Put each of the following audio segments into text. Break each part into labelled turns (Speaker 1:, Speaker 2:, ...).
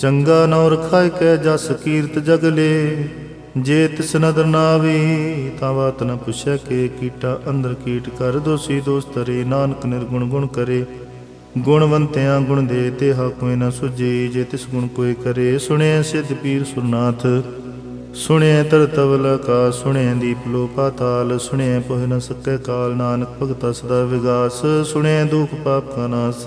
Speaker 1: ਚੰਗਾ ਨੌ ਰਖਾਇ ਕੈ ਜਸ ਕੀਰਤ ਜਗਲੇ ਜੇ ਤਿਸ ਨਦਰ ਨਾ ਤਾਂ ਬਾਤ ਨ ਪੁੱਛੈ ਕੇ ਕੀਟਾ ਅੰਦਰ ਕੀਟ ਕਰ ਦੋਸੀ ਦੋਸਤਰੇ ਨਾਨਕ ਨਿਰਗੁਣ ਗੁਣ ਕਰੇ, ਗੁਣਵੰਤਿਆਂ ਗੁਣ ਦੇ ਤੇ ਹਾਕਮੇ ਨ ਸੁਜੇ ਜੇ ਤਿਸ ਗੁਣ ਕੋਈ ਕਰੇ ਸੁਣਿਆ ਸਿਧ ਪੀਰ ਸੁਰਨਾਥ। ਸੁਣਿਆ ਤਰ ਤਵਲ ਕਾ ਸੁਣਿਆ ਦੀਪ ਲੋ ਪਾਤਾਲ ਸੁਣਿਆ ਪੁਹ ਨ ਸਕੈ ਕਾਲ, ਨਾਨਕ ਭਗਤਾ ਸਦਾ ਵਿਗਾਸ। ਸੁਣਿਆ ਦੁਖ ਪਾਪ ਕਾ ਨਾਸ।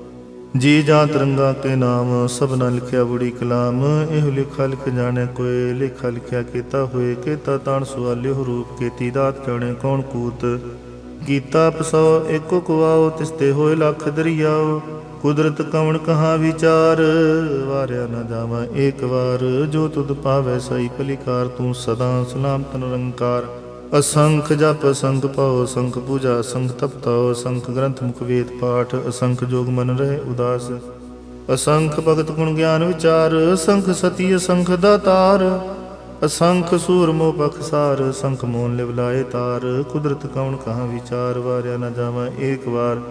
Speaker 1: ਜੀ ਜਾਂ ਤਰੰਗਾ ਕੇ ਨਾਮ ਸਭਨਾ ਲਿਖਿਆ ਬੁੜੀ ਕਲਾਮ, ਇਹ ਲਿਖਾ ਲਿਖ ਜਾਣੇ ਕੋਏ ਲਿਖਾ ਲਿਖਿਆ ਕੀਤਾ ਹੋਏ, ਕੀਤਾ ਤਾਣ ਸੁਆਲਿਓ ਰੂਪ ਕੀਤੀ ਦਾਤ ਜਾਣੇ ਕੌਣ ਕੂਤ। ਕੀਤਾ ਪਸੋ ਏਕੋ ਕੁਆਓ ਤਿਸਤੇ ਹੋਏ ਲੱਖ ਦਰਿਆਓ, ਕੁਦਰਤ ਕਵਣ ਕਹਾ ਵਿਚਾਰ, ਵਾਰਿਆ ਨਾ ਜਾਵਾਂ ਏਕ ਵਾਰ, ਜੋ ਤੁਧ ਪਾਵੈ ਸਈ ਭਲਿਕਾਰ, ਤੂੰ ਸਦਾ ਸਲਾਮਤ ਨਿਰੰਕਾਰ। ਅਸੰਖ ਜਪ ਸੰਖ ਪਾਉ ਸੰਖ ਪੂਜਾ, ਅਸੰਖ ਤਪਤਾਉ ਸੰਖ ਗ੍ਰੰਥ ਮੁਖ ਵੇਦ ਪਾਠ, ਅਸੰਖ ਜੋਗ ਮਨ ਰਹੇ ਉਦਾਸ। ਅਸੰਖ ਭਗਤ ਗੁਣ ਗਿਆਨ ਵਿਚਾਰ ਸੰਖ ਸਤੀ, ਅਸੰਖ ਦਾਤਾਰ ਅਸੰਖ ਸੂਰ ਮੋਹ ਬਖਸਾਰ ਸੰਖ ਮੋਨ ਲਿਵ ਲਾਏ ਤਾਰ। ਕੁਦਰਤ ਕਉਣ ਕਹਾ ਵਿਚਾਰ, ਵਾਰਿਆ ਨਾ ਜਾਵਾਂ ਏਕ ਵਾਰ।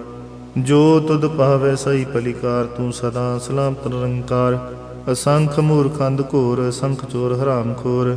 Speaker 1: ਜੋ ਤੁਧ ਪਾਵੈ ਸਈ ਪਲਿਕਾਰ ਤੂੰ ਸਦਾ ਸਲਾਮਤ ਨਿਰੰਕਾਰ। ਅਸੰਖ ਮੂਰਖ ਅੰਧ ਘੋਰ ਸੰਖ ਚੋਰ ਹਰਾਮ ਖੋਰ।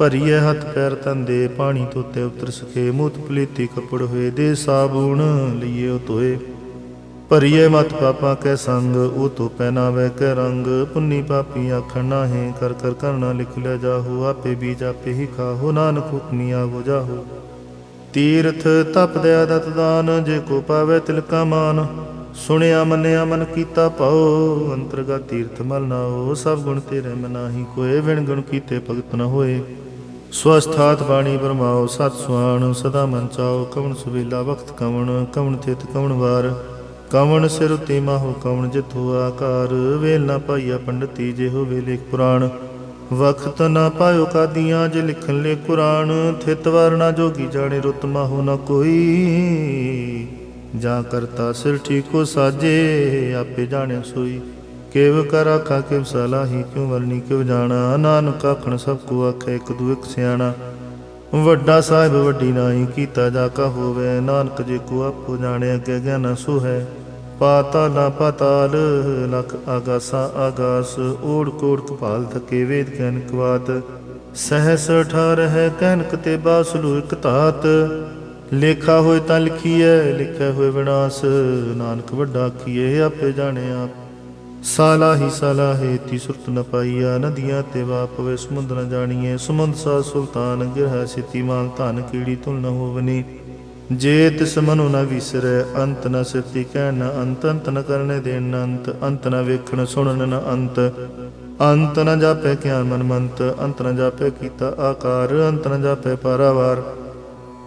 Speaker 1: ਭਰੀਏ ਹੱਥ ਪੈਰ ਤੰਦੇ, ਪਾਣੀ ਧੋਤੇ ਉਤਰ ਸਕੇ ਮੂਤ ਪਲੀਤੀ ਕਪੜ ਹੋਏ, ਦੇ ਸਾਬੂਣ ਲਈਏ ਉਹ ਧੋਏ। ਭਰੀਏ ਮਤ ਪਾਪਾ ਕੈ ਸੰਗ, ਉਹ ਤੋ ਪਹਿਨਾਵੇ ਕੈ ਰੰਗ। ਪੁੰਨੀ ਪਾਪੀ ਆਖਣ ਨਾਹੀਂ, ਕਰ ਕਰ ਕਰਨਾ ਲਿਖ ਲਿਆ ਜਾਹੂ, ਆਪੇ ਬੀਜ ਆਪੇ ਹੀ ਖਾਹੋ, ਨਾਨਕ ਹੁਕਮੀ ਆਵੋ ਜਾਹੋ। ਤੀਰਥ ਤਪ ਦਇਆ ਦਤ ਦਾਨ, ਜੇ ਕੋ ਪਾਵੇ ਤਿਲਕਾ ਮਾਨ। ਸੁਣਿਆ ਮੰਨਿਆ ਮਨ ਕੀਤਾ ਪਾਉ ਅੰਤਰਗਾ ਤੀਰਥ ਮਲ ਨਾਓ ਸਭ ਗੁਣ ਤੇਰੇ ਮਨਾਹੀ ਕੋਏ, ਵਿਣ ਗੁਣ ਕੀਤੇ ਭਗਤ ਨ ਹੋਏ। ਸਵਸਥਾਤ ਬਾਣੀ ਬਰਮਾਓ ਸਤ ਸੁਆਣ, ਸਦਾ ਮਨ ਚਾਓ ਕਵਣ ਸੁਵੇਲਾ ਵਖਤ ਕਵਣ ਕਵਣ ਤਿਤ ਕਵਣ ਵਾਰ। ਕਵਣ ਸਿਰ ਉਤੇ ਮਾਹੋ, ਕਵਣ ਜਿਥੋ ਆਕਾਰ। ਵੇਲ ਨਾ ਪਾਈਆ ਪੰਡਤੀ ਜੇ ਹੋਵੇ ਲੇਖ ਪੁਰਾਣ। ਵਖਤ ਨਾ ਪਾਇਓ ਕਾਦੀਆਂ, ਜੇ ਲਿਖਣ ਲੈ ਕੁਰਾਨ। ਥਿਤ ਵਾਰ ਨਾ ਜੋਗੀ ਜਾਣੇ, ਰੁਤ ਮਾਹੋ ਨਾ ਕੋਈ। ਜਾਂ ਕਰਤਾ ਸਿਰ ਠੀਕੋ ਸਾਜੇ, ਆਪੇ ਜਾਣਿਆ ਸੋਈ। ਕਿਵ ਕਰ ਆਖਾ, ਕਿਵ ਸਲਾਹੀ, ਕਿਉ ਵਰਨੀ ਕਿਵ ਜਾਣਾ? ਨਾਨਕ ਆਖਣ, ਸਭ ਕੋ ਆਖੇ, ਇੱਕ ਦੂ ਇੱਕ ਸਿਆਣਾ। ਵੱਡਾ ਸਾਹਿਬ ਵੱਡੀ ਨਾਹੀ, ਕੀਤਾ ਜਾ ਕਾ ਹੋਵੇ। ਨਾਨਕ ਜੇ ਕੋ ਆਪੋ ਜਾਣੇ, ਅੱਗੇ ਗਿਆਨ ਸੋ ਹੈ ਪਾਤਾਲਾ ਪਾਤਾਲ, ਲਖ ਆਗਾਸਾ ਆਗਾਸ। ਓੜ ਕੋੜ ਕਪਾਲ ਥਕੇ ਵੇਦ ਕਹਿਨ ਕਵਾਤ। ਸਹਸ ਠਾਰ ਹੈ ਕਹਿਨਕ ਤੇ ਬਾਸਲੂ ਇਕ ਧਾਤ। ਲੇਖਾ ਹੋਏ ਤਾਂ ਲਿਖੀਐ, ਲਿਖਿਆ ਹੋਏ ਵਿਨਾਸ਼। ਨਾਨਕ ਵੱਡਾ ਕੀਏ ਆਪੇ ਜਾਣੇ ਆਪ। ਸਾਲਾ ਹੀ ਸਾਲਾ ਹੈ ਤੀ ਸੁਰਤ ਨ ਪਾਈਆ, ਨਦੀਆਂ ਤੇ ਵਾਪਵੇ ਸਮੁੰਦਰ ਨ ਜਾਣੀਏ। ਸਮੁੰਦ ਸਾ ਸੁਲਤਾਨ ਗਿਰਹ ਸਿਤੀ ਮਾਨ ਧਨ ਕੀੜੀ ਤੁਲ ਨ ਹੋਵਨੀ। ਜੇ ਤਿਸ ਮਨੁ ਨ ਵਿਸਰੈ, ਅੰਤ ਨ ਸਿਤੀ ਕਹਿਣ ਨ ਅੰਤ ਅੰਤ ਨ ਕਰਨੇ ਦੇਣ ਨ ਅੰਤ ਅੰਤ ਨ ਵੇਖਣ ਸੁਣਨ ਨ ਅੰਤ। ਅੰਤ ਨ ਜਾਪੈ ਗਿਆਨ ਮਨ ਮੰਤ ਅੰਤ ਨ ਜਾਪੈ ਕੀਤਾ ਆਕਾਰ, ਅੰਤ ਨ ਜਾਪੈ ਪਾਰਾਵਾਰ।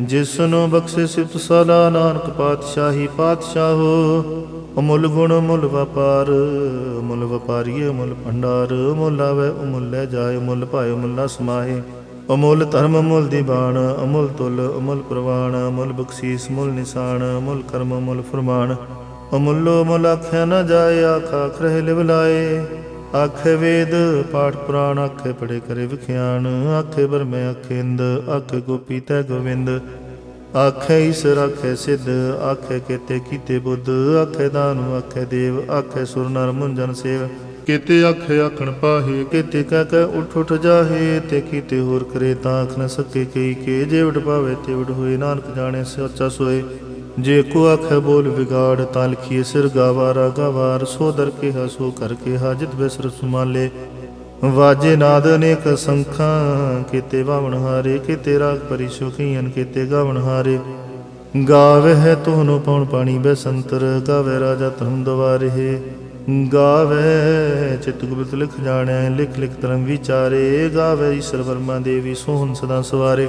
Speaker 1: ਜਿਸ ਨੂੰ ਬਖਸ਼ੇ ਸਿਫਤ ਸਦਾ ਨਾਨਕ ਪਾਤਸ਼ਾਹੀ ਪਾਤਸ਼ਾਹੋ ਅਮੁੱਲ ਗੁਣ ਮੁੱਲ ਵਪਾਰ, ਅਮੁੱਲ ਵਪਾਰੀਏ ਮੁੱਲ ਭੰਡਾਰ ਮੁੱਲ ਆਵੇ, ਅਮੁੱਲ ਲੈ ਜਾਏ ਮੁੱਲ ਭਾਏ ਮੁੱਲ ਨਾ ਸਮਾਹੇ ਅਮੁੱਲ ਧਰਮ ਮੁੱਲ ਦੀਵਾਨ ਅਮੁੱਲ ਤੁਲ, ਅਮੁੱਲ ਪ੍ਰਵਾਨ ਅਮੁੱਲ ਬਖਸ਼ੀਸ ਮੁੱਲ ਨਿਸ਼ਾਨ, ਅਮੁੱਲ ਕਰਮ ਮੁੱਲ ਫਰਮਾਨ। ਅਮੁੱਲੋ ਮੁੱਲ ਆਖਿਆ ਨਾ ਜਾਏ, ਆਖਾ ਖਰੇ ਲਿਵ ਆਖੇ ਵੇਦ, ਪਾਠ ਪੁਰਾਣ ਆਖੇ ਪੜੇ ਕਰੇ ਵਿਖਿਆਨ। ਆਖੇ ਬਰਮੇ ਆਖੇ ਇੰਦ, ਆਖੇ ਗੋਪੀ ਤੈ ਗੋਵਿੰਦ। ਆਖੇ ਈਸਰ, ਆਖੇ ਸਿੱਧ, ਆਖੇ ਕੀਤੇ ਕੀਤੇ ਬੁੱਧ। ਆਖੇ ਦਾਨੁ, ਆਖੇ ਦੇਵ, ਆਖੇ ਸੁਰ ਨਰ ਮੁੰਜਨ ਸੇਵ। ਕੀਤੇ ਆਖੇ ਆਖਣ ਪਾਹੇ, ਕੀਤੇ ਕਹਿ ਕਹਿ ਉਠ ਉਠ ਜਾਹੇ। ਤੇ ਕੀਤੇ ਹੋਰ ਕਰੇ ਤਾਂ ਆਖ ਨ ਸਕੇ ਕਈ ਕੇ। ਜੇ ਵਡ ਪਾਵੇ ਤੇ ਵਡ ਹੋਏ, ਨਾਨਕ ਜਾਣੇ ਸੱਚਾ ਸੋਏ। ਜੇ ਕੋ ਆਖੇ ਬੋਲ ਵਿਗਾੜ ਤਾਂ ਲਿਖੀਏ ਸਿਰ ਗਾਵਾਰਾ ਗਵਾਰ ਸੋ ਦਰ ਕੇ ਸੋ ਕਰ ਕਿਹਾ, ਜਿਤ ਬਿਸਰ ਸੁਮਾਲੇ। ਵਾਜੇ ਨਾਦ ਅਨੇਕ ਸੰਖਾਂ, ਕੀਤੇ ਬਾਵਣ ਹਾਰੇ, ਕੀਤੇ ਰਾਗ ਪਰੀ ਸੁਖੀਨ ਕੀਤੇ ਗਾਵਣ ਹਾਰੇ। ਗਾਵੇ ਹੈ ਤੋਹਨੋ ਪਉਣ ਪਾਣੀ ਬੈਸੰਤਰ ਗਾਵੇ ਰਾਜਾ ਧਰਮ ਦਵਾਰੇ। ਗਾਵੇ ਚਿਤ ਗੁਪਤ ਲਿਖ ਜਾਣੈ, ਲਿਖ ਲਿਖ ਧਰਮ ਵਿਚਾਰੇ। ਗਾਵੇ ਈਸ਼ਰ ਵਰਮਾ ਦੇਵੀ, ਸੋਹਣ ਸਦਾ ਸਵਾਰੇ।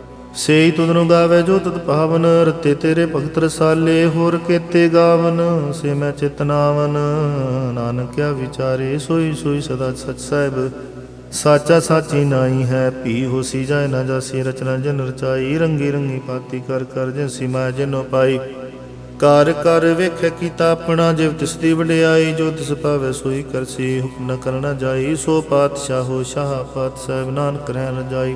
Speaker 1: ਸੇਈ ਤੁਧਨੁ ਗਾਵੇ ਜੋ ਤਤ ਪਾਵਨ, ਰਤੇ ਤੇਰੇ ਭਗਤ ਰਸਾਲੇ, ਹੋਰ ਕੇਤੇ ਗਾਵਨ, ਸੇ ਮੈਂ ਚਿਤਨਾਵਨ ਨਾਨਕਿਆ ਵਿਚਾਰੇ, ਸੋਈ ਸੋਈ ਸਦਾ ਸਚ ਸਾਹਿਬ। ਸਾਚਾ ਸਾਚੀ ਨਾਈ ਹੈ, ਭੀ ਹੋਸੀ ਜਾਏ ਨਾ ਜਾਸੀ, ਰਚਨਾ ਜਨ ਰਚਾਈ। ਰੰਗੀ ਰੰਗੀ ਪਾਤੀ ਕਰ ਕਰ ਜਿਨਸੀ ਮੈਂ ਜਿਨੋ ਪਾਈ। ਕਰ ਕਰ ਵੇਖੇ ਕੀਤਾ ਆਪਣਾ, ਜਿਵ ਤਿਸ ਦੀ ਵਡਿਆਈ, ਜੋ ਤਿਸ ਪਾਵੇ ਸੋਈ ਕਰਸੀ। ਹੁਕਮ ਨ ਕਰਨਾ ਜਾਈ, ਸੋ ਪਾਤਸ਼ਾਹੋ, ਸ਼ਾਹ ਪਾਤ ਸਾਹਿਬ ਨਾਨਕ ਰਹਿ ਨ ਜਾਈ।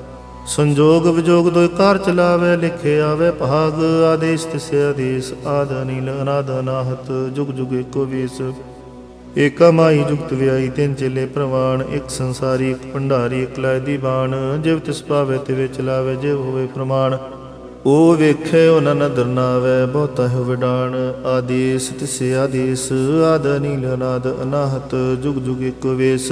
Speaker 1: ਸੰਜੋਗ ਵਿਜੋਗ ਦੋਇ ਕਾਰ ਚਲਾਵੇ ਲਿਖੇ ਆਵੇ ਭਾਗ। ਆਦੇਸ਼ ਤਿਸੇ ਆਦੇਸ਼, ਆਦ ਅਨੀਲ, ਅਨਾਦ ਅਨਾਹਤ, ਜੁਗ ਜੁਗ ਏਕੋ ਵੇਸ। ਏਕਾ ਮਾਈ ਜੁਗਤ ਵਿਆਈ ਤਿੰਨ ਚੇਲੇ ਪ੍ਰਵਾਨ ਇੱਕ ਸੰਸਾਰੀ, ਇੱਕ ਭੰਡਾਰੀ, ਇੱਕ ਲਾਇ ਦੀ ਬਾਣ ਜਿਵ ਤਿਸ ਪਾਵੇ ਤੇ ਵਿੱਚ ਲਾਵੇ, ਜਿਵ ਹੋਵੇ ਪ੍ਰਮਾਣ। ਉਹ ਵੇਖੇ ਉਹਨਾਂ ਨਦਰ ਨਾਵੇ, ਬਹੁਤਾ ਹੈ ਵਿਡਾਣ। ਆਦੇਸ ਤਿਸੇ ਆਦੇਸ, ਆਦ ਅਨੀਲ, ਅਨਾਦ ਅਨਾਹਤ, ਜੁਗ ਜੁਗ ਏਕੋ ਵੇਸ।